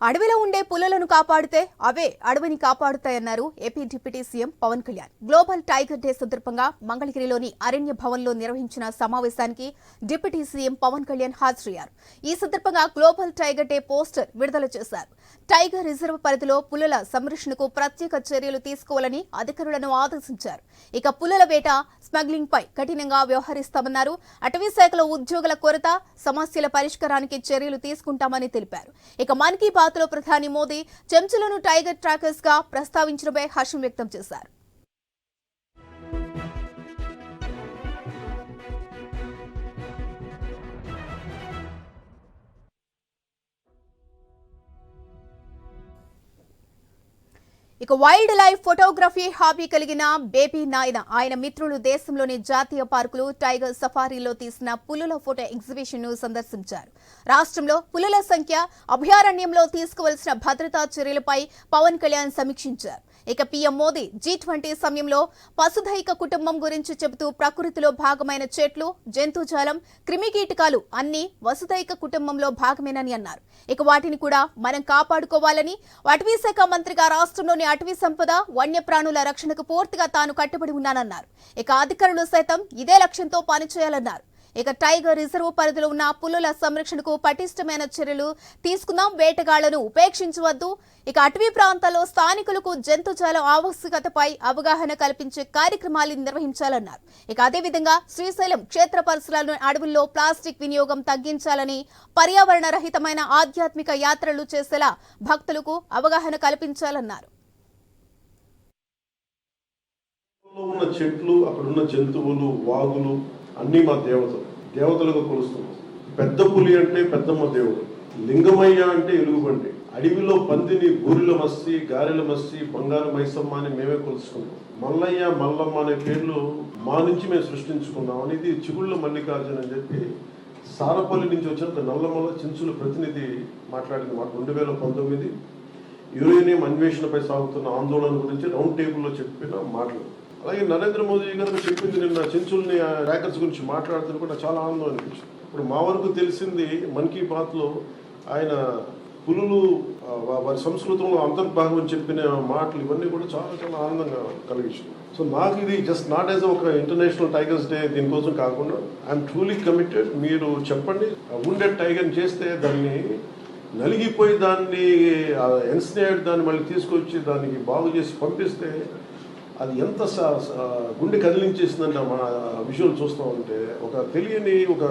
అడవిలో ఉండే పులులను కాపాడితే అవే అడవిని కాపాడుతాయన్నారు AP deputy CM Pawan Kalyan. Global tiger day సందర్భంగా మంగళగిరిలోని అరణ్య భవన్లో నిర్వహించిన సమావేశానికి డిప్యూటీ సీఎం పవన్ కళ్యాణ్ హాజరయ్యారు. ఈ సందర్భంగా గ్లోబల్ టైగర్ డే పోస్టర్ విడుదల చేశారు. టైగర్ రిజర్వ్ పరిధిలో పులుల సంరక్షణకు ప్రత్యేక చర్యలు తీసుకోవాలని అధికారులను ఆదేశించారు. ఇక పులుల వేట స్మగ్లింగ్ పై కఠినంగా వ్యవహరిస్తామన్నారు. అటవీ శాఖలో ఉద్యోగుల కొరత సమస్యల పరిష్కారానికి చర్యలు తీసుకుంటామని తెలిపారు. ఇక మన్ కీ బాత్లో ప్రధాని మోదీ చెంచులను టైగర్ ట్రాకర్స్గా ప్రస్తావించడమే హర్షం వ్యక్తం చేశారు. ఇక వైల్డ్ లైఫ్ ఫోటోగ్రఫీ హాబీ కలిగిన బేబీ నాయన ఆయన మిత్రులు దేశంలోని జాతీయ పార్కులు టైగర్ సఫారీలో తీసిన పులుల ఫోటో ఎగ్జిబిషన్ను సందర్శించారు. రాష్ట్రంలో పులుల సంఖ్య అభయారణ్యంలో తీసుకోవాల్సిన భద్రతా చర్యలపై పవన్ కళ్యాణ్ సమీక్షించారు. ఇక పీఎం మోదీ జీ ట్వంటీ సమయంలో పశుధైక కుటుంబం గురించి చెబుతూ ప్రకృతిలో భాగమైన చెట్లు జంతుజాలం క్రిమికీటకాలు అన్ని వసుధైక కుటుంబంలో భాగమేనని అన్నారు. ఇక వాటిని కూడా మనం కాపాడుకోవాలని అటవీ శాఖ మంత్రిగా రాష్ట్రంలోని అటవీ సంపద వన్యప్రాణుల రక్షణకు పూర్తిగా తాను కట్టుబడి ఉన్నానన్నారు. ఇక అధికారులు సైతం ఇదే లక్ష్యంతో పనిచేయాలన్నారు. ఇక టైగర్ రిజర్వ్ పరిధిలో ఉన్న పులుల సంరక్షణకు పటిష్టమైన చర్యలు తీసుకుందాం. వేటగాళ్ళను ఉపేక్షించవద్దు. ఇక అటవీ ప్రాంతాల్లో స్థానికులకు జంతుజాల ఆవశ్యకతపై అవగాహన కల్పించే కార్యక్రమాలు నిర్వహించాలన్నారు. ఇక అదేవిధంగా శ్రీశైలం క్షేత్ర పరిసరాలను అడవుల్లో ప్లాస్టిక్ వినియోగం తగ్గించాలని పర్యావరణ రహితమైన ఆధ్యాత్మిక యాత్రలు చేసేలా భక్తులకు అవగాహన కల్పించాలన్నారు. ఉన్న చెట్లు అక్కడ ఉన్న జంతువులు వాగులు అన్నీ మా దేవతలు. దేవతలకు కొలుస్తున్నాం పెద్ద పులి అంటే పెద్దమ్మ దేవుడు. లింగమయ్య అంటే ఎలుగుబంటి అడవిలో పందిని బూరిల మస్సి గారెల మస్సి బంగారు మైసమ్మ అని మేమే కొలుసుకున్నాం మల్లయ్య మల్లమ్మ అనే పేర్లు మా నుంచి మేము సృష్టించుకున్నాం అనేది చిగుళ్ళ మల్లికార్జున అని చెప్పి సారపల్లి నుంచి వచ్చిన నల్లమల్ల చించుల ప్రతినిధి మాట్లాడింది మాట రెండు వేల పంతొమ్మిది. యురేనియం అన్వేషణపై సాగుతున్న ఆందోళన గురించి రౌండ్ టేబుల్లో చెప్పిన మాటలు. అలాగే నరేంద్ర మోదీ గారు చెప్పింది నిన్న చెంచుల్ని ర్యాకర్స్ గురించి మాట్లాడుతున్న కూడా చాలా ఆనందం అనిపించింది. ఇప్పుడు మా వరకు తెలిసింది మన్ కీ బాత్లో ఆయన పులులు వారి సంస్కృతంలో అంతర్భాగం అని చెప్పిన మాటలు ఇవన్నీ కూడా చాలా చాలా ఆనందంగా కలిగించింది. సో నాకు ఇది జస్ట్ నాట్ యాజ్ ఒక ఇంటర్నేషనల్ టైగర్స్ డే దీనికోసం కాకుండా ఐఎమ్ ట్రూలీ కమిటెడ్ మీరు చెప్పండి. ఉండే టైగర్ చేస్తే దాన్ని నలిగిపోయి దాన్ని ఎన్స్నేట్ దాన్ని మళ్ళీ తీసుకొచ్చి దానికి బాగు చేసి పంపిస్తే అది ఎంత గుండె కదిలించేసిందంటే మన విజువల్ చూస్తూ ఉంటే ఒక తెలియని ఒక